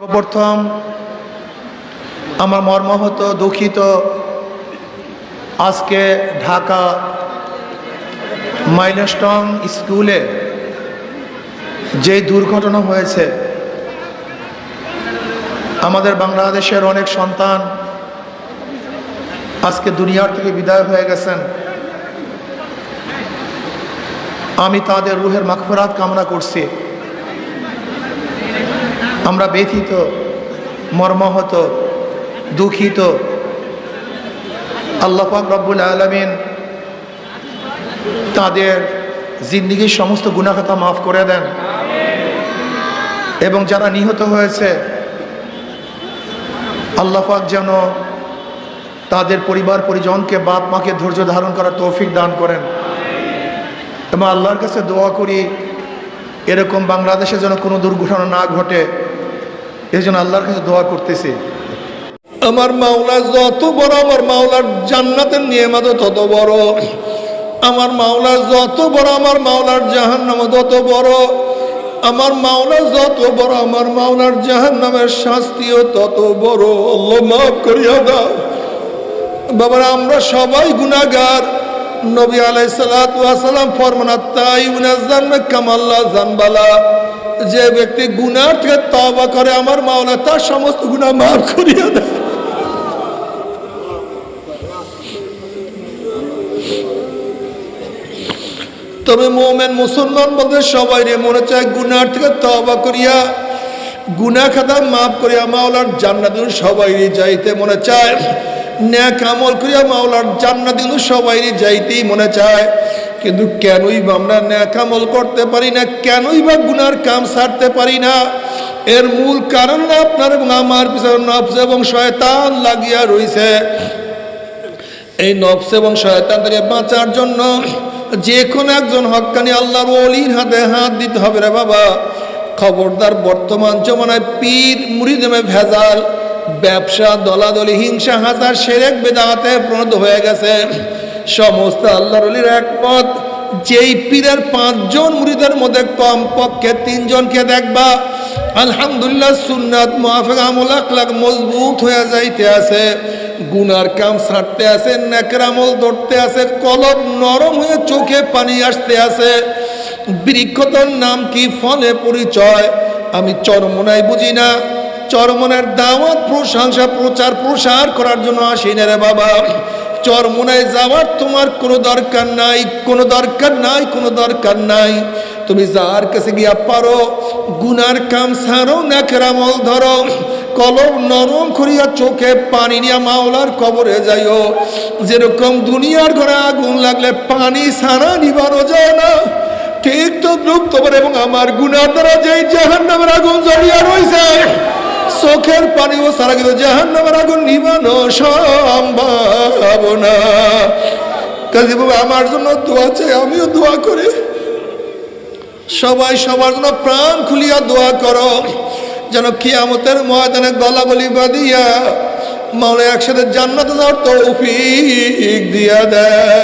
সর্বপ্রথম আমার মর্মাহত, দুঃখিত আজকে ঢাকা মাইলস্টন স্কুলে যে দুর্ঘটনা হয়েছে, আমাদের বাংলাদেশের অনেক সন্তান আজকে দুনিয়ার থেকে বিদায় হয়ে গেছেন। আমি তাদের রুহের মাখফরাত কামনা করছি। আমরা ব্যথিত, মর্মাহত, দুঃখিত। আল্লাহ পাক রব্বুল আলমিন তাদের জিন্দিগির সমস্ত গুণাখাতা মাফ করে দেন। এবং যারা নিহত হয়েছে, আল্লাহ পাক যেন তাদের পরিবার পরিজনকে বাপ মাকে ধৈর্য ধারণ করার তৌফিক দান করেন। এবং আল্লাহর কাছে দোয়া করি, এরকম বাংলাদেশে যেন কোনো দুর্ঘটনা না ঘটে। এই জন্য আল্লাহর কাছে দোয়া করতেছি। আমার মাওলা যত বড়, আমার মাওলার জান্নাতের নিয়মাত তত বড়। আমার মাওলা যত বড়, আমার মাওলার জাহান্নাম তত বড়। আমার মাওলা যত বড়, আমার মাওলার জাহান্নামের শাস্তিও তত বড়। মাফ করিয়া দাও। বাবার, আমরা সবাই গুনাহগার। নবী আলাই সালাম ফরমানা তাই জানবে কামাল্লা জানবালা। যে ব্যক্তি গুনার থেকে তবা করে, আমার মাওলা তার সমস্ত গুনাহ মাফ করিয়া দেয়। তবে মোমেন মুসলমান বলতে সবাই রে, মনে চায় গুনার থেকে তবা করিয়া গুনা খাতা মাফ করিয়া মাওলার জান্নাত সবাই যাইতে মনে চায়। ন্যাক আমল করিয়া মাওলার জান্নাত সবাই যাইতেই মনে চায়। কিন্তু কেনই বা আমরা ন্যাকামল করতে পারি না, কেনই বা গুনার কাম সারতে পারি না? এর মূল কারণ আপনার এবং আমার পিছনে নবস এবং শয়তান লাগিয়া রইছে। এই নফস এবং শয়তান থেকে বাঁচার জন্য যে কোনো একজন হক্কানি আল্লাহর অলির হাতে হাত দিতে হবে রে বাবা। খবরদার বর্তমান জমানায় পীর মুড়িদমে ভেজাল, ব্যবসা, দলাদলি, হিংসা, হাজার সেরেক বেদাতে প্রণত হয়ে গেছে। সমস্ত আল্লাহর অলির একমত যেই পীরের পাঁচজন মুড়িদের মধ্যে কম পক্ষে তিনজনকে দেখবা, আলহামদুলিল্লাহ সুন্নাত, মুআফিক আমল, আখলাক মজবুত হয়ে যাইতে আছে। গুনার কাম ছাড়তে আছে, নেকের আমল ধরতে আছে কলব নরম হয়ে চোখে পানি আসতে আছে। বৃক্ষতর নাম কি ফলে পরিচয়? আমি চরমনাই বুঝি না। চরমনের দাওয়াত, প্রশংসা প্রচার প্রসার করার জন্য আসি না রে বাবা। চরমনায় যাওয়ার তোমার কোনো দরকার নাই, কোনো দরকার নাই, কোনো দরকার নাই। তুমি যার কাছে গিয়া পারো, গুনার কাম সারো, নাকের আমল ধরো কলম নরম করিয়া চোখে পানি নিয়া মাওলার কবরে যাইও। যেরকম দুনিয়ার ঘরে আগুন লাগলে পানি সারা নিবানো যায় না। ঠিক তো তোমার এবং আমার গুনার দ্বারা যেই জাহান আগুন জ্বলিয়া রয়েছে চোখের পানিও সারা কিন্তু জাহান নামের আগুন নিবানো সম্ভব না। কাজী বাবা, আমার জন্য দোয়া চাই, আমিও দোয়া করি। সবাই সবার জন্য প্রাণ খুলিয়া দোয়া করো। যেন কিয়ামতের ময়দানে গলা গলি বাঁধিয়া মাওলা একসাথে জান্নাত যাওয়ার তৌফিক দিয়া দেয়।